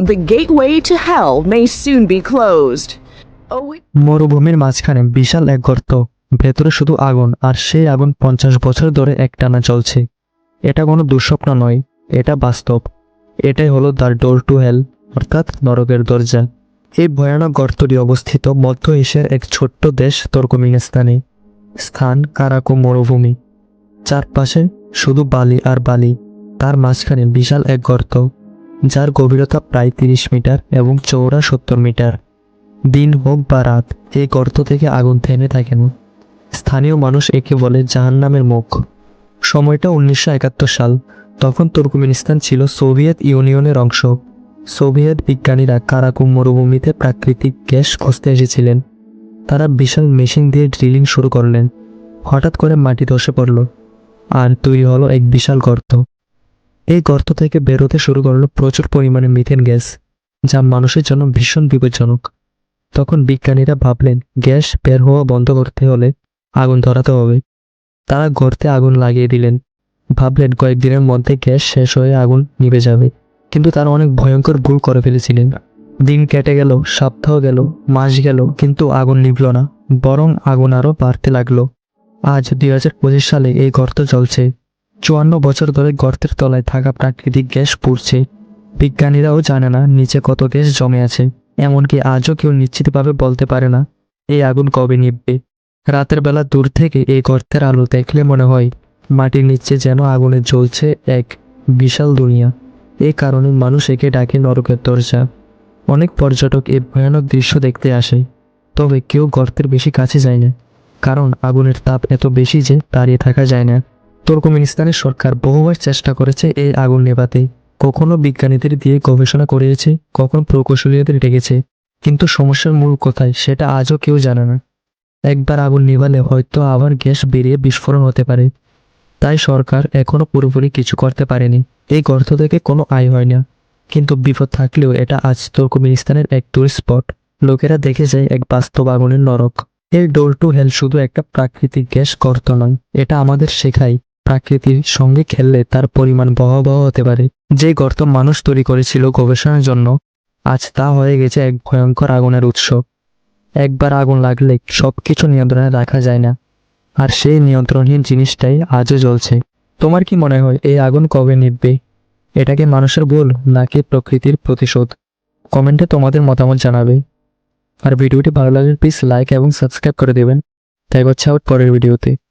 The gateway to hell may soon be closed. Oh, মরুভূমির মাঝখানে বিশাল এক গর্ত ভেতরে শুধু আগুন আর সেই আগুন পঞ্চাশ বছর ধরে একটানা চলছে এটা কোনো দুঃস্বপ্ন নয় এটা বাস্তব। এটাই হলো দ্য ডোর টু হেল অর্থাৎ নরকের দরজা। এই ভয়ানক গর্তটি অবস্থিত মধ্য এশিয়ার এক ছোট্ট দেশ তুর্কমিনিস্তানে। স্থান কারাকো মরুভূমি। চারপাশে শুধু বালি আর বালি। তার মাঝখানে বিশাল এক গর্ত। যার গভীরতা প্রায় তিরিশ মিটার এবং চৌড়া সত্তর মিটার। দিন হোক বা রাত, এই গর্ত থেকে আগুন থেমে থাকে না। স্থানীয় মানুষ একে বলে জাহান্নামের মুখ। সময়টা উনিশশো একাত্তর সাল। তখন তুর্কমেনিস্তান ছিল সোভিয়েত ইউনিয়নের অংশ। সোভিয়েত বিজ্ঞানীরা কারাকুম মরুভূমিতে প্রাকৃতিক গ্যাস খুঁজতে এসেছিলেন। তারা বিশাল মেশিন দিয়ে ড্রিলিং শুরু করলেন। হঠাৎ করে মাটি ধসে পড়ল। আর তৈরি হলো এক বিশাল গর্ত। এই গর্ত থেকে বেরোতে শুরু করল প্রচুর পরিমাণে মিথেন গ্যাস যা মানুষের জন্য ভীষণ বিপজ্জনক। তখন বিজ্ঞানীরা ভাবলেন, গ্যাস বের হওয়া বন্ধ করতে হলে আগুন ধরাতে হবে। তারা গর্তে আগুন লাগিয়ে দিলেন। ভাবলেন, কয়েকদিনের মধ্যে গ্যাস শেষ হয়ে আগুন নিভে যাবে। কিন্তু তারা অনেক ভয়ঙ্কর ভুল করে ফেলেছিলেন। দিন কেটে গেল, সপ্তাহ গেল, মাস গেল, কিন্তু আগুন নিভল না, বরং আগুন আরও বাড়তে লাগল। আজ দুই হাজার পঁচিশ সালে এই গর্ত চলছে চুয়ান্ন বছর ধরে গর্তের তলায় থাকা প্রাকৃতিক গ্যাস পুড়ছে। বিজ্ঞানীরাও জানে না নিচে কত গ্যাস জমে আছে। এমনকি আজও কেউ নিশ্চিতভাবে বলতে পারে না এই আগুন কবে নিভবে? রাতের বেলা দূর থেকে এই গর্তের আলো দেখলে মনে হয়, মাটির নিচে যেন আগুনে জ্বলছে এক বিশাল দুনিয়া। এই কারণে মানুষ একে ডাকে নরকের দরজা। অনেক পর্যটক এই ভয়ানক দৃশ্য দেখতে আসে, তবে কেউ গর্তের বেশি কাছে যায় না, কারণ আগুনের তাপ এত বেশি যে দাঁড়িয়ে থাকা যায় না। তুর্কমেনিস্তানের সরকার বহুবার চেষ্টা করেছে এই আগুন নেভাতে। কখনো বিজ্ঞানীদের দিয়ে গবেষণা করিয়েছে কখনো প্রকৌশলীদের ডেকেছে। কিন্তু সমস্যার মূল কোথায় সেটা আজও কেউ জানে না। একবার আগুন নিভালে হয়তো আবার গ্যাস বেরিয়ে বিস্ফোরণ হতে পারে। তাই সরকার এখনও পুরোপুরি কিছু করতে পারেনি। এই গর্ত থেকে কোনো আয় হয় না। কিন্তু বিপদ থাকলেও এটা আজ তুর্কমেনিস্তানের এক টুরিস্ট স্পট লোকেরা দেখে যায় এক বাস্তব আগুনের নরক। এই ডোর টু হেল শুধু একটা প্রাকৃতিক গ্যাস গর্ত নয়, এটা আমাদের শেখায়। প্রাকৃতির সঙ্গে খেললে তার পরিমাণ ভয়াবহ হতে পারে। যে গর্ত মানুষ তৈরি করেছিল গবেষণার জন্য, আজ তা হয়ে গেছে এক ভয়ঙ্কর আগুনের উৎস। একবার আগুন লাগলে সবকিছু নিয়ন্ত্রণে রাখা যায় না, আর সেই নিয়ন্ত্রণহীন জিনিসটাই আজও জ্বলছে। তোমার কি মনে হয়, এই আগুন কবে নিভবে? এটাকে মানুষের ভুল নাকি প্রকৃতির প্রতিশোধ? কমেন্টে তোমাদের মতামত জানাবে। আর ভিডিওটি ভালো লাগলে প্লিজ লাইক এবং সাবস্ক্রাইব করে দেবেন। তাই হচ্ছে আউট পরের ভিডিওতে।